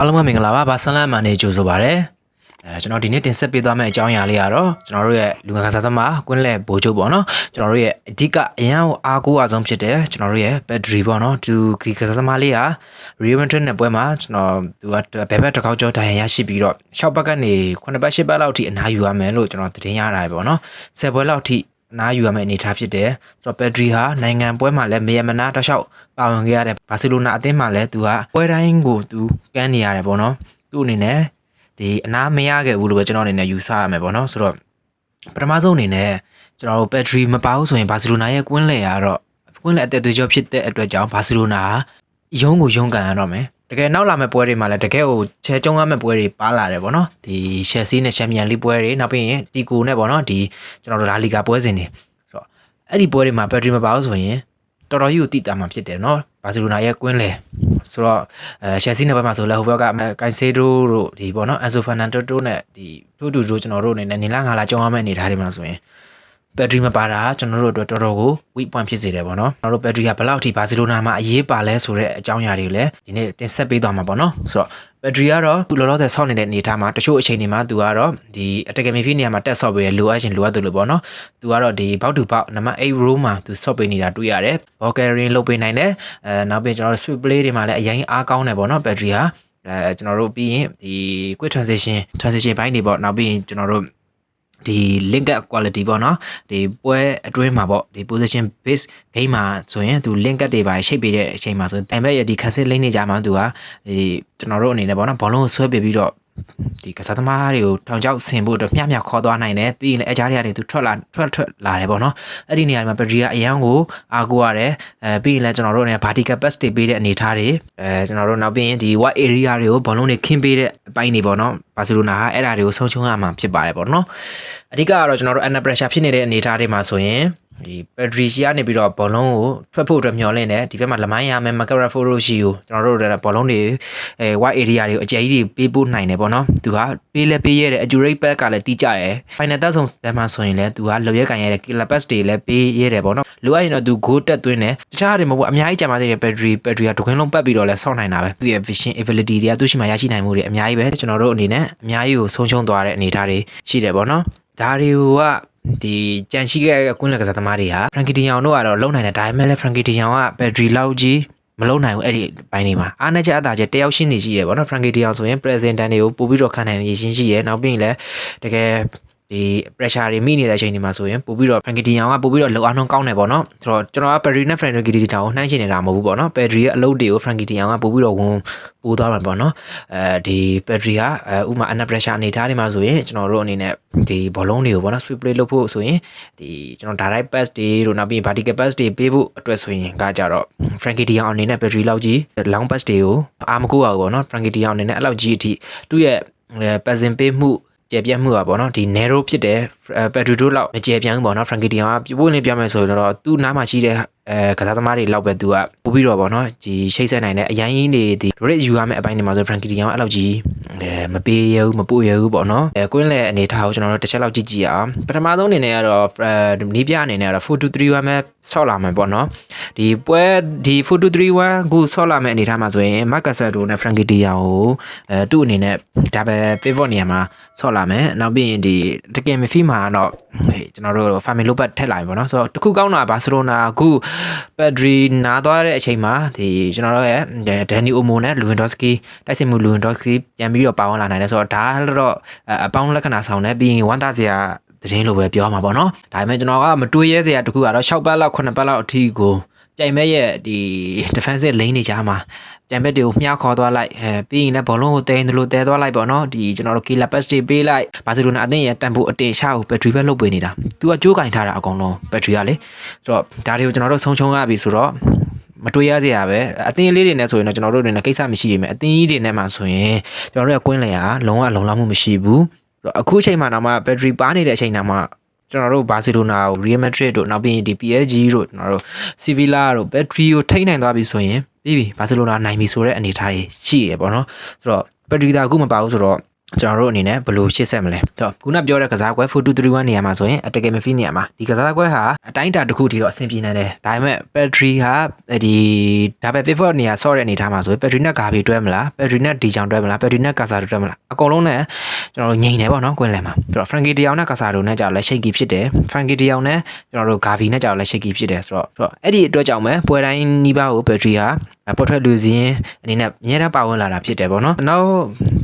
အားလုံးပဲမင်္ဂလာပါဘာဆန်လန်မန်နေကြိုဆိုပါရစေအဲကျွန်တော်ဒီနေ့တင်ဆက်ပေးသွားမယ့်အကြောင်းအရာလေးကတော့ကျွန်တော်တို့ရဲ့လူငယ်ကစားသမားကွင်းလဲဘိုးချုပ်ပေါ့နော်ကျွန်တော်တို့ရဲ့အဓိကအရန်ကိုအားကိုးအားဆုံးဖြစ်တဲ့ကျွန်တော်တို့ရဲ့ battery ပေါ့နော်သူဒီကစားသမားလေးဟာ Real Madrid နဲ့ပွဲမှာကျွန်တော်သူကဘယ်ဘက်တစ်ခေါက်ကျော်တိုင်ရရှိပြီးတော့6ဘက်ကနေ9ဘက်10ဘက်လောက်ထိအနားယူရမယ်လို့ကျွန်တော်သတင်းရတာပဲပေါ့နော်10ပွဲလောက်ထိ အနားယူရမယ့်အနေအထားဖြစ်တယ်။ဆိုတော့ battery ဟာနိုင်ငံပွဲမှာလည်းမယမနာတောက်လျှောက်ပါဝင်ခဲ့ရတဲ့ဘာစီလိုနာအသင်းမှာလည်းသူကပွဲတိုင်းကိုသူကမ်းနေရတယ်ပေါ့နော်။သူ့အနေနဲ့ဒီအနားမရခဲ့ဘူးလို့ပဲကျွန်တော်အနေနဲ့ယူဆရမယ်ပေါ့နော်။ဆိုတော့ပထမဆုံးအနေနဲ့ကျွန်တော်တို့ battery မပါဘူးဆိုရင်ဘာစီလိုနာရဲ့ကွင်းလေကတော့ကွင်းလေအသက်သွေးကြောဖြစ်တဲ့အတွက်ကြောင့်ဘာစီလိုနာကရုံးကိုရုံးကန်ရတော့မယ်။ တကယ်နောက်လာမယ့်ပွဲတွေမှာလည်းတကယ်ကိုချဲကျုံရမယ့်ပွဲတွေပါလာတယ်ပေါ့နော်ဒီ Chelsea နဲ့ Champions League ပွဲတွေနောက်ပြီးရင်တီကိုနဲ့ပေါ့နော်ဒီကျွန်တော်တို့ဒါလီဂါပွဲစဉ်တွေဆိုတော့အဲ့ဒီပွဲတွေမှာ battery မပါဘူးဆိုရင်တော်တော်ကြီးကိုတိတာမှဖြစ်တယ်နော်ဘာစီလိုနာရဲ့ကွင်းလေဆိုတော့အဲ Chelsea နဲ့ပွဲမှာဆိုလဲဟိုဘက်ကကန်ဆေဒိုတို့ဒီပေါ့နော် Enzo Fernandez တို့နဲ့ဒီတို့တူတို့ကျွန်တော်တို့အနေနဲ့နေလာငါလာကြောင်းရမယ့်အနေထားတွေမှာဆိုရင် battery မပါတာကျွန်တော်တို့အတွက်တော်တော်ကို weak point ဖြစ်စေတယ်ပေါ့နော်ကျွန်တော်တို့ battery ကဘယ်လောက်ထိဘာစီလိုနာမှာအရေးပါလဲဆိုတဲ့အကြောင်းအရာတွေကိုလည်းဒီနေ့တင်ဆက်ပေးသွားမှာပေါ့နော်ဆိုတော့ battery ကတော့ခုလောလောဆယ်ဆောက်နေတဲ့အနေအထားမှာတချို့အချိန်တွေမှာသူကတော့ဒီ attack midfield နေရာမှာတက် software လိုအပ်ရင်လိုအပ်တယ်လို့ပေါ့နော်သူကတော့ဒီ bout to bout နံပါတ်8 row မှာသူ soft ပေးနေတာတွေ့ရတယ် ball carrying လုပ်ပေးနိုင်တယ်အဲနောက်ပြီးကျွန်တော်တို့ sweep play တွေမှာလည်းအရင်အားကောင်းတယ်ပေါ့နော် battery ဟာအဲကျွန်တော်တို့ပြီးရင်ဒီ quick transition transition ဘိုင်းတွေပေါ့နောက်ပြီးရင်ကျွန်တော်တို့ ဒီ link up quality ပေါ့နော်ဒီပွဲအတွင်းမှာပေါ့ဒီ position base game မှာဆိုရင်သူ link up တွေပါရှိတ်ပေးတဲ့အချိန်မှာဆိုရင်တိုင်ဘက်ရဲ့ဒီ cancel lane တွေကြာမှာသူကဒီကျွန်တော်တို့အနေနဲ့ပေါ့နော်ဘောလုံးကိုဆွဲပေးပြီးတော့ ဒီကစားသမားတွေကိုထောင်ချောက်ဆင်ဖို့အတွက်မျှမျှခေါ်သွားနိုင်တယ်ပြီးရင်လည်းအကြားတွေကနေသူထွက်လာထွက်ထွက်လာတယ်ပေါ့နော်အဲ့ဒီနေရာမှာ battery ကအရန်ကိုအားကိုးရတယ်အဲပြီးရင်လည်းကျွန်တော်တို့အနေနဲ့ vertical pass တွေပေးတဲ့အနေအထားတွေအဲကျွန်တော်တို့နောက်ပြီးရင်ဒီ wide area တွေကိုဘောလုံးတွေခင်းပေးတဲ့အပိုင်းတွေပေါ့နော်ဘာစီလိုနာကအဲ့ဒါတွေကိုဆုံးချုံရမှာဖြစ်ပါတယ်ပေါ့နော်အဓိကကတော့ကျွန်တော်တို့ under pressure ဖြစ်နေတဲ့အနေအထားတွေမှာဆိုရင် ဒီ battery ရှိကနေပြီးတော့ဘောလုံးကိုထွက်ဖို့အတွက်မျှော်လင့်တယ်ဒီဘက်မှာလမိုင်းရမယ်မကရာဖိုရိုရှိကိုကျွန်တော်တို့လည်းဘောလုံးတွေအဲ wide area တွေကိုအကျယ်ကြီးတွေပေးပို့နိုင်တယ်ပေါ့နော်သူကပေးလဲပေးရတဲ့ accurate pass ကလည်းတီးကြတယ် final တက်ဆုံးတန်းမှာဆိုရင်လည်းသူကလောရဲကန်ရတဲ့ killer pass တွေလည်းပေးရတယ်ပေါ့နော်လိုအပ်ရင်တော့သူ goal တက်သွင်းတယ်တခြားတွေမဟုတ်ဘူးအများကြီးကြာပါသေးတယ် battery battery ကဒုခွင်းလုံးပတ်ပြီးတော့လည်းဆောက်နိုင်တာပဲသူရဲ့ vision ability တွေကသူ့ရှိမှရရှိနိုင်မှုတွေအများကြီးပဲကျွန်တော်တို့အနေနဲ့အများကြီးကိုဆုံးရှုံးသွားတဲ့အနေအထားတွေရှိတယ်ပေါ့နော် ဒါတွေကဒီကြံရှိခဲ့တဲ့ကွင်းလက်ကစားသမားတွေဟာ Frankie De Jong တို့ကတော့လုံနိုင်တယ်ဒါပေမဲ့လည်း Frankie De Jong က battery လောက်ကြီးမလုံနိုင်ဘူးအဲ့ဒီဘိုင်းလေးမှာအားနဲ့ချက်အသာချက်တယောက်ရှင်းနေရှိရပေါ့နော် Frankie De Jong ဆိုရင် present တန်းတွေကိုပို့ပြီးတော့ခံနိုင်နေရှင်းရှိရနောက်ပြီးရင်လည်းတကယ် ဒီ pressure တွေမိနေတဲ့အချိန်ဒီမှာဆိုရင်ပို့ပြီးတော့ Frankie De Jong ကပို့ပြီးတော့လုံအားနှုန်းကောင်းတယ်ပေါ့နော်ဆိုတော့ကျွန်တော်က Perry နဲ့ Frankie De Jong ကိုနှိုင်းချင်နေတာမဟုတ်ဘူးပေါ့နော် Perry ရဲ့အလုပ်တွေကို Frankie De Jong ကပို့ပြီးတော့ဝင်ပို့သွားမှာပေါ့နော်အဲဒီ Perry ကအဲဥမာ under pressure အနေထားတွေမှာဆိုရင်ကျွန်တော်တို့အနေနဲ့ဒီဘောလုံးတွေကိုပေါ့နော် sweep play လုပ်ဖို့ဆိုရင်ဒီကျွန်တော် direct pass တွေတို့နောက်ပြီး vertical pass တွေပေးဖို့အတွက်ဆိုရင်ကကြတော့ Frankie De Jong အနေနဲ့ battery လောက်ကြီး long pass တွေကိုအားမကူအောင်ပေါ့နော် Frankie De Jong အနေနဲ့အဲ့လောက်ကြီးအထိသူ့ရဲ့ passing ပေးမှု ကျေပြတ်မှုอ่ะဗောနော်ဒီ narrow ဖြစ်တဲ့ battery တို့လောက်မကျေပြတ်ဘူးဗောနော် Frankie De Jong ကပို့နေပြမယ်ဆိုတော့သူ့နားမှာရှိတဲ့အဲကစားသမားတွေလောက်ပဲသူကပို့ပြီးတော့ဗောနော်ဒီရှိတ်ဆက်နိုင်တဲ့အရင်ကြီးနေဒီ rate ယူရမယ့်အပိုင်းတွေမှာဆို Frankie De Jong ကအဲ့လောက်ကြီး အဲမပေးရဘူးမပို့ရဘူးဗောနော်အဲကွင်းလေအနေထားကိုကျွန်တော်တို့တစ်ချက်လောက်ကြည့်ကြည့်အောင်ပထမဆုံးအနေနဲ့ကတော့နီးပြအနေနဲ့ကတော့4231ပဲဆော့လာမယ်ဗောနော်ဒီပွဲဒီ4231ခုဆော့လာမယ့်အနေထားမှာဆိုရင် Marcus Alonso နဲ့ Frankie De Jong ကိုအဲသူ့အနေနဲ့ဒါပဲ pivot နေရာမှာဆော့လာမယ်နောက်ပြီးရင်ဒီတကယ်မဖီမှာတော့ကျွန်တော်တို့ family လို့ပတ်ထက်လာပြီပေါ့နော်ဆိုတော့တခုကောင်းတာဘာစီလိုနာအခု battery နားသွားတဲ့အချိန်မှာဒီကျွန်တော်တို့ရဲ့ Danny Olmo နဲ့ Lewandowski တိုက်စစ်မှု Lewandowski ပြန်ပြီးတော့ပါဝင်လာနိုင်တယ်ဆိုတော့ဒါတော့အပေါင်းလက္ခဏာဆောင်တယ်ပြီးရင်ဝမ်းသာစရာသတင်းလိုပဲပြောမှာပေါ့နော်ဒါပေမဲ့ကျွန်တော်ကမတွေးရဲစရာတခုကတော့6ပတ်လောက်9ပတ်လောက်အထိကိုပြိုင်မဲ့ရဲ့ဒီ defensive lane တွေကြားမှာပြန်ဘက်တွေကိုမြှောက်ခေါ်သွားလိုက်အဲပြီးရင်လည်းဘောလုံးကိုတဲတယ်လို့တဲသွားလိုက်ပေါ့နော်ဒီကျွန်တော်တို့ killer pass တွေပေးလိုက်ဘာစီလိုနာအသင်းရဲ့တန်ဖိုးအတင်ရှာကို battery ပဲလုတ်ပေးနေတာသူကကြိုးကင်ထားတာအကောင်လုံး battery ကလေဆိုတော့ဒါတွေကိုကျွန်တော်တို့ဆုံးချုံရပြီဆိုတော့ မတွေးရစရာပဲအတင်းလေးတွေနဲ့ဆိုရင်တော့ကျွန်တော်တို့တွေနဲ့ကိစ္စမရှိရင်အတင်းကြီးတွေနဲ့မှဆိုရင်ကျွန်တော်တို့ရဲ့ကွင်းလေကလုံးဝလုံလောက်မှုမရှိဘူးအခုအချိန်မှတော့မှ battery ပါနေတဲ့အချိန်တော့မှကျွန်တော်တို့ဘာစီလိုနာကို Real Madrid တို့နောက်ပြီးရင်ဒီ PSG တို့ကျွန်တော်တို့ Sevilla တို့ battery ကိုထိန်းနိုင်သွားပြီဆိုရင်ပြီးပြီဘာစီလိုနာနိုင်ပြီဆိုတဲ့အနေအထားကြီးရှိရပေါ့နော်ဆိုတော့ battery သာအခုမပါဘူးဆိုတော့ ကျွန်တော်တို့အနေနဲ့ဘယ်လိုရှေ့ဆက်မလဲတော့ခုနပြောတဲ့ကစားကွဲ4231နေရာမှာဆိုရင် attack midfield နေရာမှာဒီကစားကွဲဟာအတိုင်းအတာတစ်ခုထိတော့အဆင်ပြေနေတယ်ဒါပေမဲ့ battery ဟာဒီဒါပဲ pivot နေရာဆော့တဲ့အနေထားမှာဆိုရင် battery နဲ့ဂါဘီတွဲမလား battery နဲ့ဒီချောင်တွဲမလား battery နဲ့ကာဆာတွဲမလားအကုန်လုံးနဲ့ကျွန်တော်တို့ငြိမ်နေပေါ့နော်ကွင်းလယ်မှာဆိုတော့ frankie တယောက်နဲ့ကာဆာတို့နဲ့ကြောက်လဲ shaky ဖြစ်တယ် frankie တယောက်နဲ့ကျွန်တော်တို့ဂါဘီနဲ့ကြောက်လဲ shaky ဖြစ်တယ်ဆိုတော့ဆိုတော့အဲ့ဒီအတွက်ကြောင့်ပဲပွဲတိုင်းနီးပါးကို battery ဟာပေါ်ထွက်လူစည်းအနေနဲ့အများအားပါဝင်လာတာဖြစ်တယ်ပေါ့နော်နောက်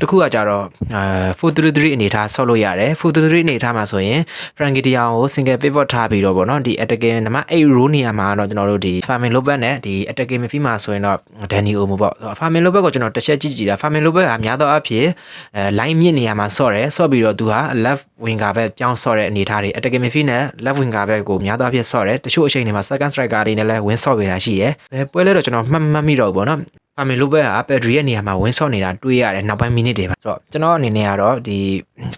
တစ်ခုကကြတော့အဲ433အနေထားဆော့လို့ရတယ်433အနေထားမှာဆိုရင် frankie တယောက်ကို single pivot ထားပြီးတော့ပေါ့နော်ဒီ attacking နံပါတ်8 row နေရာမှာတော့ကျွန်တော်တို့ဒီ farming lopez နဲ့ဒီ attacking midfield မှာဆိုရင်တော့ danny omo ပေါ့ farming lopez ကိုကျွန်တော်တစ်ချက်ကြည့်ကြည့်တာ farming lopez ကများသောအားဖြင့်အဲ line မြင့်နေရာမှာဆော့တယ်ဆော့ပြီးတော့သူဟာ left winger ဘက်ပြောင်းဆော့တဲ့အနေထားတွေ attacking midfield နဲ့ left winger ဘက်ကိုများသောအားဖြင့်ဆော့တယ်တချို့အချိန်တွေမှာ second striker တွေနဲ့လည်း win ဆော့ပေးတာရှိတယ်ဘယ်ပွဲလဲတော့ကျွန်တော်မှတ်မှတ်မိတော့ဘူးပေါ့နော်ဖာမင်လိုဘက်ဟာပက်ဒရီရဲ့နေရာမှာဝင်းဆော့နေတာတွေ့ရတယ်နောက်ပိုင်းမိနစ်တွေမှာဆိုတော့ကျွန်တော်အနေနဲ့ကတော့ဒီ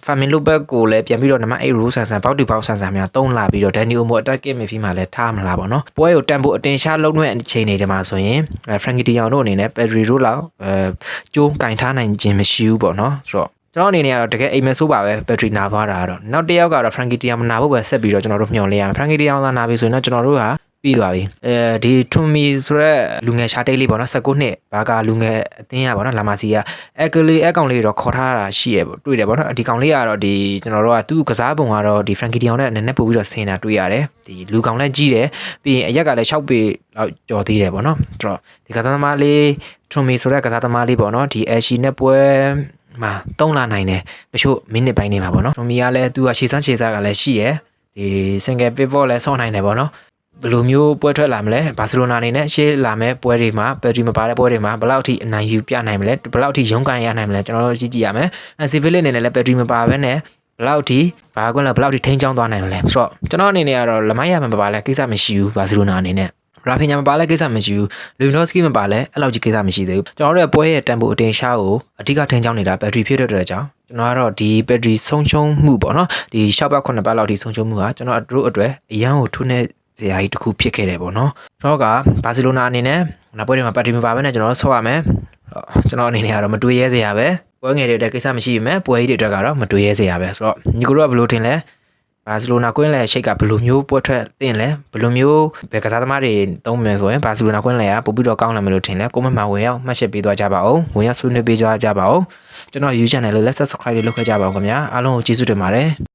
ဖာမင်လိုဘက်ကိုလည်းပြန်ပြီးတော့နံပါတ်8 rule ဆန်ဆန်ပေါက်တူပေါက်ဆန်ဆန်များတုံးလာပြီးတော့ဒန်နီယိုမို attacking midfield မှာလည်းထားမလားပေါ့နော်ပွဲကိုတန်ဖို့အတင်ရှားလုံးတဲ့အချိန်တွေမှာဆိုရင်ဖရန်ကီတီယောင်တို့အနေနဲ့ပက်ဒရီတို့လောက်အဲကျိုးကင်ထားနိုင်ခြင်းမရှိဘူးပေါ့နော်ဆိုတော့ကျွန်တော်အနေနဲ့ကတော့တကယ်အိမ်မဆိုးပါပဲဘက်ထရီနာသွားတာကတော့နောက်တစ်ယောက်ကတော့ Frankie Tiam နာဖို့ပဲဆက်ပြီးတော့ကျွန်တော်တို့မျှော်လင့်ရမယ် Frankie Tiam သာနာပြီဆိုရင်တော့ကျွန်တော်တို့က ပြီးသွားပြီအဲဒီထွန်မီဆိုရက်လူငယ်ရှားတိတ်လေးပေါ့နော်19နှစ်ဘာကလူငယ်အသင်းရပေါ့နော်လာမာစီကအဲကလေးအဲကောင်လေးတော့ခေါ်ထားတာရှိရပေါ့တွေ့တယ်ပေါ့နော်ဒီကောင်လေးကတော့ဒီကျွန်တော်တို့ကသူ့ကစားပုံကတော့ဒီ Frankie Tiam နဲ့နည်းနည်းပို့ပြီးတော့ဆင်တာတွေ့ရတယ်ဒီလူကောင်လည်းကြီးတယ်ပြီးရင်အရက်ကလည်း6ပေလောက်ကြော်သေးတယ်ပေါ့နော်ဆိုတော့ဒီကစားသမားလေးထွန်မီဆိုရက်ကစားသမားလေးပေါ့နော်ဒီ Ashi နဲ့ပွဲမှာတုံးလာနိုင်တယ်တချို့မိနစ်ပိုင်းနေမှာပေါ့နော်။ဒိုမီကလည်းသူကခြေစမ်းခြေစားကလည်းရှိရယ်ဒီ single pivot လည်းဆော့နိုင်တယ်ပေါ့နော်။ ဘယ်လိုမျိုးပွဲထွက်လာမလဲဘာစီလိုနာအနေနဲ့ရှေ့လာမဲ့ပွဲတွေမှာဘယ်ဒီမပါတဲ့ပွဲတွေမှာဘယ်လောက်ထိအနိုင်ယူပြနိုင်မလဲဘယ်လောက်ထိရုန်းကန်ရနိုင်မလဲကျွန်တော်တို့ကြည့်ကြည့်ရမယ်။အဲစီဗီလအနေနဲ့လည်းဘယ်ဒီမပါဘဲနဲ့ဘယ်လောက်ထိဘာကွန်းလဲဘယ်လောက်ထိထိန်းချောင်းသွားနိုင်မလဲဆိုတော့ကျွန်တော်အနေနဲ့ကတော့လမိုင်းရမှာမပါလဲကိစ္စမရှိဘူးဘာစီလိုနာအနေနဲ့ရာဖင်ညာမပါလဲကိစ္စမရှိဘူးလူနိုစကီမပါလဲအဲ့လောက်ကြီးကိစ္စမရှိသေးဘူးကျွန်တော်တို့ရဲ့ပွဲရဲ့တန်ဖိုးအတင်ရှားကိုအဓိကထင်ကြောင်းနေတာဘက်ထရီဖြစ်တဲ့အတွက်ကြောင့်ကျွန်တော်ကတော့ဒီဘက်ထရီဆုံးရှုံးမှုပေါ့နော်ဒီ6ဘက်9ဘက်လောက်ထိဆုံးရှုံးမှုကကျွန်တော်တို့အတွက်အရန်ကိုထုနေ စရာကြီးတစ်ခုဖြစ်ခဲ့တယ်ပေါ့နော်ကျွန်တော်ကဘာစီလိုနာအနေနဲ့နောက်ပွဲတွေမှာဘက်ထရီမပါဘဲနဲ့ကျွန်တော်တို့ဆော့ရမယ်ကျွန်တော်အနေနဲ့ကတော့မတွေးရဲစရာပဲပွဲငယ်တွေအတွက်ကိစ္စမရှိပေမဲ့ပွဲကြီးတွေအတွက်ကတော့မတွေးရဲစရာပဲဆိုတော့ညီကိုတို့ကဘယ်လိုထင်လဲဘာစီလိုနာကွင်းလဲရှိတ်ကဘယ်လိုမျိုးပွဲထွက်တင်လဲဘယ်လိုမျိုးဘယ်ကစားသမားတွေသုံးမယ်ဆိုရင်ဘာစီလိုနာကွင်းလဲကပို့ပြီးတော့ကောင်းလာမယ်လို့ထင်လဲကိုမမှာဝင်ရောက်မှတ်ချက်ပေးသွားကြပါဦးဝင်ရောက်ဆွေးနွေးပေးကြကြပါဦးကျွန်တော် YouTube channel လေးလည်း subscribe လုပ်ခဲ့ကြပါဦးခင်ဗျာအားလုံးကိုကျေးဇူးတင်ပါတယ်